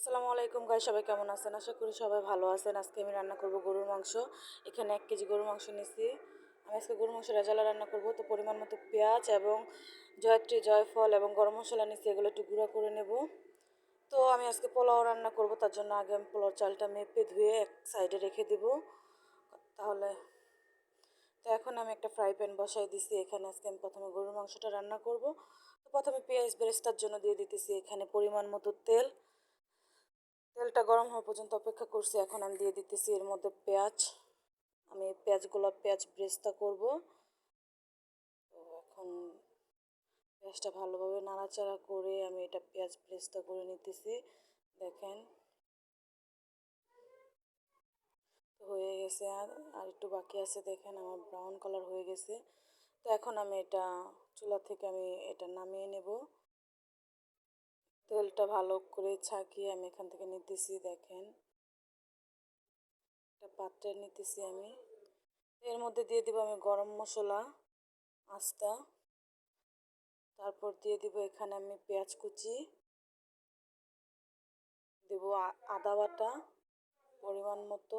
আসসালামু আলাইকুম গাই সবাই কেমন আছেন? আশা করি সবাই ভালো আছেন। আজকে আমি রান্না করব গরুর মাংস। এখানে এক কেজি গরুর মাংস নিয়েছি। আমি আজকে গরুর মাংস রেজালা রান্না করব। তো পরিমাণ মতো পেঁয়াজ এবং জয়ত্রী, জয়ফল এবং গরম মশলা নিয়েছি, এগুলো একটু গুঁড়া করে নেব। তো আমি আজকে পোলাও রান্না করব, তার জন্য আগে আমি পোলাও চালটা মেপে ধুয়ে এক সাইডে রেখে দেব। তাহলে, তো এখন আমি একটা ফ্রাই প্যান বসাই দিছি। এখানে আজকে আমি প্রথমে গরুর মাংসটা রান্না করব। তো প্রথমে পেঁয়াজ বেরেস্তার জন্য দিয়ে দিতেছি এখানে পরিমাণ মতো তেল। তেলটা গরম হওয়া পর্যন্ত অপেক্ষা করছি। এখন আমি দিয়ে দিতেছি এর মধ্যে পেঁয়াজ। আমি পেঁয়াজগুলো পেঁয়াজ ব্রেস্তা করব। তো এখন পেঁয়াজটা ভালোভাবে নাড়াচাড়া করে আমি এটা পেঁয়াজ ব্রেস্তা করে নিতেছি। দেখেন। হয়ে গেছে আর আর একটু বাকি আছে, দেখেন আমার ব্রাউন কালার হয়ে গেছে। তো এখন আমি এটা চুলা থেকে আমি এটা নামিয়ে নেব। তেলটা ভালো করে ছাকিয়ে আমি এখান থেকে নিতেছি, দেখেন। একটা পাত্রে নিতেছি আমি। এর মধ্যে দিয়ে দিব আমি গরম মশলা, আস্তা। তারপর দিয়ে দিব এখানে আমি পেঁয়াজ কুচি। দেব আদা বাটা, পরিমাণ মতো।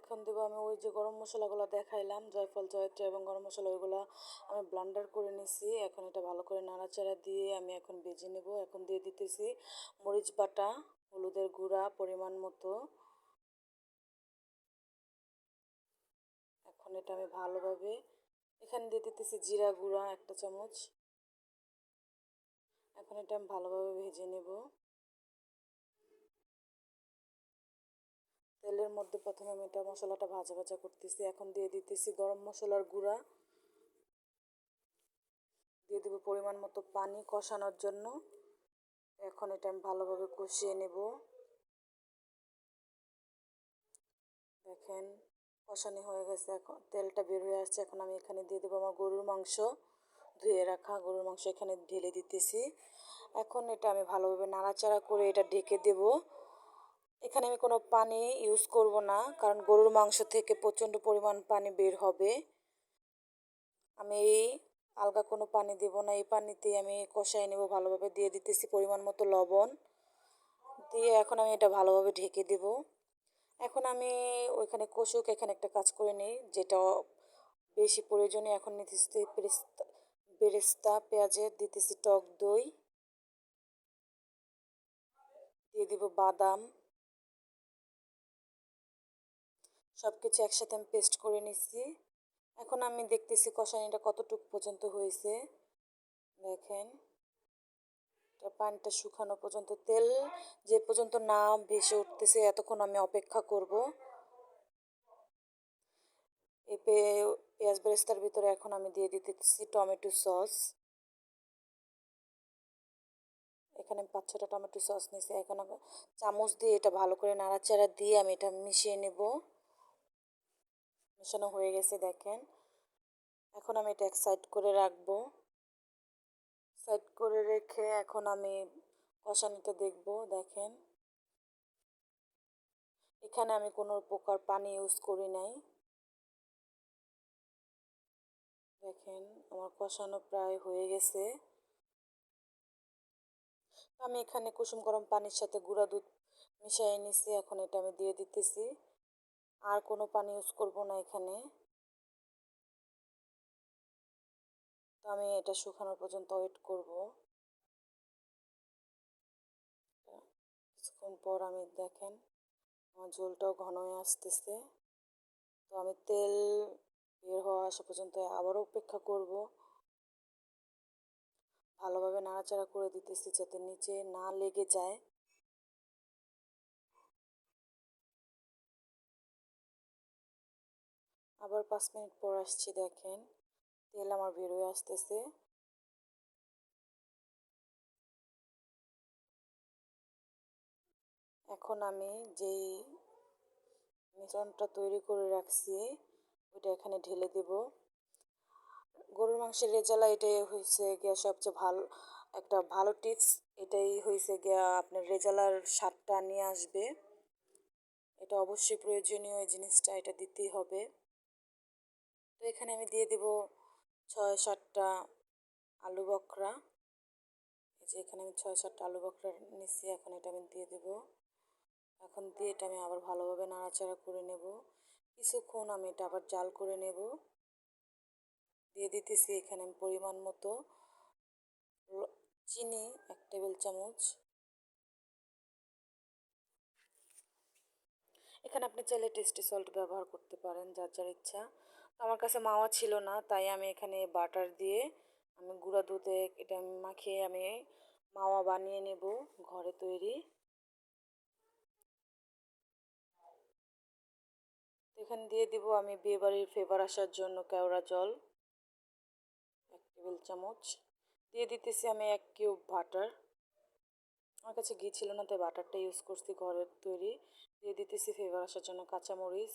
এখন দেবো আমি ওই যে গরম মশলাগুলো দেখাইলাম, জয়ফল, জয়ত্রী এবং গরম মশলা, ওইগুলো আমি ব্লান্ডার করে নিছি। এখন এটা ভালো করে নাড়াচাড়া দিয়ে আমি এখন বেজে নেব। এখন দিয়ে দিতেছি মরিচ বাটা, হলুদের গুঁড়া পরিমাণ মতো। এখন এটা আমি ভালোভাবে এখানে দিয়ে দিতেছি জিরা গুঁড়া একটা চামচ। এখন এটা আমি ভালোভাবে ভেজে নেব। তেলের মধ্যে প্রথমে আমি এটা মশলাটা ভাজা ভাজা করতেছি। এখন দিয়ে দিতেছি গরম মশলার গুঁড়া। দিয়ে দেবো পরিমাণ মতো পানি কষানোর জন্য। এখন এটা আমি ভালোভাবে কষিয়ে নেব। দেখেন, কষানি হয়ে গেছে এখন, তেলটা বের হয়ে আসছে। এখন আমি এখানে দিয়ে দেবো আমার গরুর মাংস। ধুয়ে রাখা গরুর মাংস এখানে ঢেলে দিতেছি। এখন এটা আমি ভালোভাবে নাড়াচাড়া করে এটা ঢেকে দেবো। এখানে আমি কোনো পানি ইউজ করব না, কারণ গরুর মাংস থেকে প্রচণ্ড পরিমাণ পানি বের হবে। আমি এই আলগা কোনো পানি দেব না, এই পানিতেই আমি কষাই নেব, ভালোভাবে দিয়ে দিতেছি পরিমাণ মতো লবণ। দিয়ে এখন আমি এটা ভালোভাবে ঢেকে দেব। এখন আমি ওইখানে কষুক, এখানে একটা কাজ করে নিই, যেটা বেশি প্রয়োজনে এখন নিতেছি বেরেস্তা পেঁয়াজের দিতেছি টক দই। দিয়ে দিব বাদাম। সব কিছু একসাথে আমি পেস্ট করে নিচ্ছি। এখন আমি দেখতেছি কষানিটা কতটুকু পর্যন্ত হয়েছে। দেখেন পানিটা শুকানো পর্যন্ত, তেল যে পর্যন্ত না ভেসে উঠতেছে এতক্ষণ আমি অপেক্ষা করব। এই পেঁয়াজ বেরেস্তার ভিতরে এখন আমি দিয়ে দিতেছি টমেটো সস। এখানে পাঁচ ছটা টমেটো সস নিয়েছি। এখন চামচ দিয়ে এটা ভালো করে নাড়াচাড়া দিয়ে আমি এটা মিশিয়ে নেব। মেশানো হয়ে গেছে, দেখেন। এখন আমি এটা এক সাইড করে রাখব। সাইড করে রেখে এখন আমি কষানিটা দেখব, দেখেন। এখানে আমি কোনো প্রকার পানি ইউজ করি নাই। দেখেন, আমার কষানো প্রায় হয়ে গেছে। আমি এখানে কুসুম গরম পানির সাথে গুঁড়া দুধ মিশিয়ে নিছি, এখন এটা আমি দিয়ে দিতেছি। আর কোনো পানি ইউজ করব না এখানে। তো আমি এটা শুকানোর পর্যন্ত ওয়েট করব। কিছুক্ষণ পর আমি দেখেন আমার ঝোলটাও ঘন হয়ে আসতেছে। তো আমি তেল বের হওয়া আসা পর্যন্ত আবারও অপেক্ষা করব। ভালোভাবে নাড়াচাড়া করে দিতেছি যাতে নিচে না লেগে যায়। আবার পাঁচ মিনিট পর আসছি, দেখেন। তেল আমার বেরোয় আসতেছে। এখন আমি যেই মিশ্রণটা তৈরি করে রাখছি, ওইটা এখানে ঢেলে দেব। গরুর মাংসের রেজালা এটাই হয়েছে গিয়া সবচেয়ে ভালো, একটা ভালো টিপস। এটাই হয়েছে গিয়া আপনার রেজালার স্বাদটা নিয়ে আসবে। এটা অবশ্যই প্রয়োজনীয় এই জিনিসটা, এটা দিতেই হবে। তো এখানে আমি দিয়ে দেব ছয় সাতটা আলু বখরা। যে এখানে আমি ছয় সাতটা আলু বকরা নিচ্ছি, এখন এটা আমি দিয়ে দেব। এখন দিয়ে এটা আমি আবার ভালোভাবে নাড়াচাড়া করে নেব। কিছুক্ষণ আমি এটা আবার জাল করে নেব। দিয়ে দিতেছি এখানে আমি পরিমাণ মতো চিনি, এক টেবিল চামচ। এখানে আপনি চাইলে টেস্টি সল্ট ব্যবহার করতে পারেন, যার যার ইচ্ছা। আমার কাছে মাওয়া ছিল না, তাই আমি এখানে বাটার দিয়ে আমি গুঁড়া দুধে এটা মাখিয়ে আমি মাওয়া বানিয়ে নেব ঘরে তৈরি। এখানে দিয়ে দিব আমি বিয়েবাড়ির ফেভার আসার জন্য কেওড়া জল, এক টেবিল চামচ। দিয়ে দিতেছি আমি এক কিউব বাটার। আমার কাছে ঘি ছিল না, তাই বাটারটা ইউজ করছি ঘরের তৈরি। দিয়ে দিতেছি ফেভার আসার জন্য কাঁচামরিচ।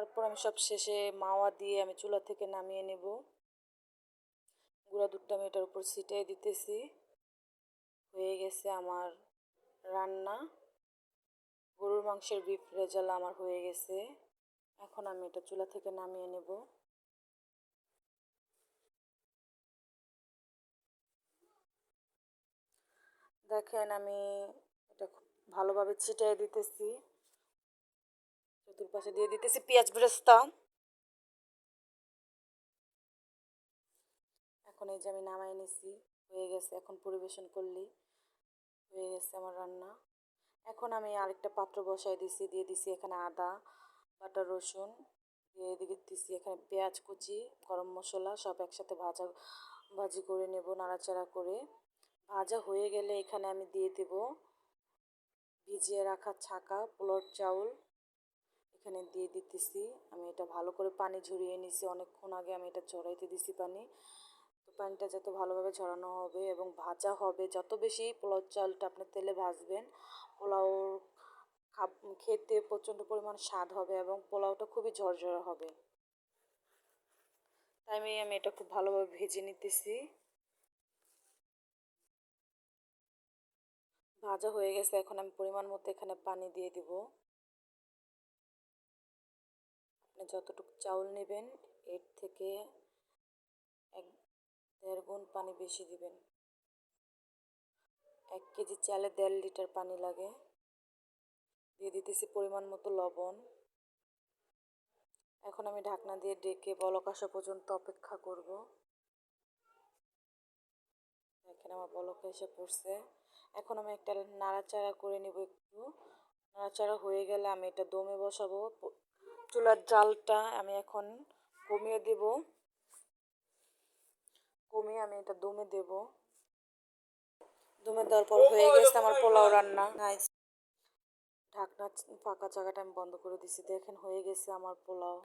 তারপর আমি সব শেষে মাওয়া দিয়ে আমি চুলা থেকে নামিয়ে নেব। গুঁড়া দুধটা আমি এটার উপর ছিটিয়ে দিতেছি। হয়ে গেছে আমার রান্না। গরুর মাংসের বিফ রেজালা আমার হয়ে গেছে। এখন আমি এটা চুলা থেকে নামিয়ে নেব। দেখেন আমি এটা খুব ভালোভাবে ছিটিয়ে দিতেছি। চতুর্পাশে দিয়ে দিতেছি পেঁয়াজ বেরেস্তা। এখন এই যে আমি নামাই নিছি, হয়ে গেছে, এখন পরিবেশন করলি, হয়ে গেছে আমার রান্না। এখন আমি আরেকটা পাত্র বসাই দিছি, দিয়ে দিছি এখানে আদা, বাটা, রসুন, দিয়ে দিকে দিছি এখানে পেঁয়াজ কুচি, গরম মশলা, সব একসাথে ভাজা, ভাজি করে নেব নাড়াচাড়া করে। ভাজা হয়ে গেলে এখানে আমি দিয়ে দেব ভিজিয়ে রাখা ছাকা পোলট চাউল এখানে দিয়ে দিতেছি। আমি এটা ভালো করে পানি ঝরিয়ে নিছি। অনেকক্ষণ আগে আমি এটা ঝরাইতে দিছি পানি। তো পানিটা যত ভালোভাবে ঝরানো হবে এবং ভাজা হবে, যত বেশি পোলাও চালটা আপনি তেলে ভাজবেন পোলাও খেতে প্রচণ্ড পরিমাণ স্বাদ হবে এবং পোলাওটা খুবই ঝরঝরা হবে। তাই আমি এটা খুব ভালোভাবে ভেজে নিতেছি। ভাজা হয়ে গেছে। এখন আমি পরিমাণ মতো এখানে পানি দিয়ে দিব। যতটুকু চাউল নেবেন, এর থেকে এক দেড় গুণ পানি বেশি দিবেন। এক কেজি চালে দেড় লিটার পানি লাগে। দিয়ে দিতেছি পরিমাণ মতো লবণ। এখন আমি ঢাকনা দিয়ে ডেকে বলক আসা পর্যন্ত অপেক্ষা করব। দেখেন আমার বলক এসে পড়ছে। এখন আমি একটা নাড়াচাড়া করে নিব একটু। নাড়াচাড়া হয়ে গেলে আমি এটা দমে বসাবো। চুলার জালটা আমি এখন কমিয়ে দেব। কমিয়ে আমি এটা দমে দেব। দমে দেওয়ার পর হয়ে গেছে আমার পোলাও রান্না। নাইস ঢাকনা পাকা জায়গাটা আমি বন্ধ করে দিছি। দেখেন হয়ে গেছে আমার পোলাও।